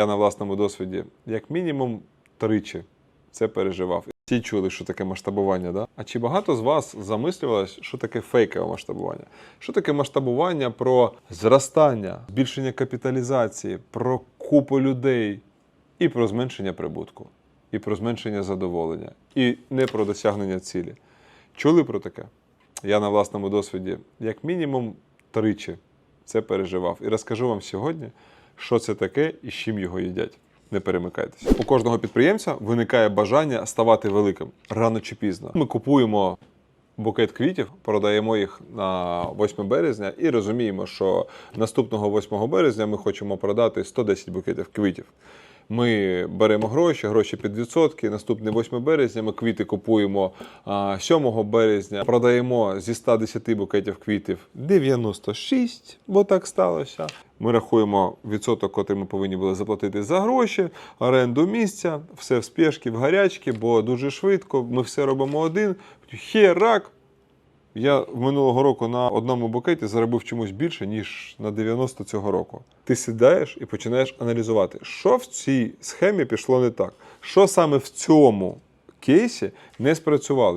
Я на власному досвіді, як мінімум, тричі це переживав. Всі чули, що таке масштабування, да? А чи багато з вас замислювалось, що таке фейкове масштабування? Що таке масштабування про зростання, збільшення капіталізації, про купу людей і про зменшення прибутку, і про зменшення задоволення, і не про досягнення цілі? Чули про таке? Я на власному досвіді, як мінімум, тричі це переживав. І розкажу вам сьогодні, що це таке і з чим його їдять. Не перемикайтеся. У кожного підприємця виникає бажання ставати великим рано чи пізно. Ми купуємо букет квітів, продаємо їх на 8 березня і розуміємо, що наступного 8 березня ми хочемо продати 110 букетів квітів. Ми беремо гроші, гроші під відсотки. Наступне 8 березня ми квіти купуємо 7 березня, продаємо зі 110 букетів квітів 96, бо так сталося. Ми рахуємо відсоток, котрий ми повинні були заплатити за гроші, оренду місця, все в спешки, в гарячки, бо дуже швидко. Ми все робимо один. Херак, я минулого року на одному букеті заробив чомусь більше, ніж на 90 цього року. Ти сідаєш і починаєш аналізувати, що в цій схемі пішло не так, що саме в цьому кейсі не спрацювали.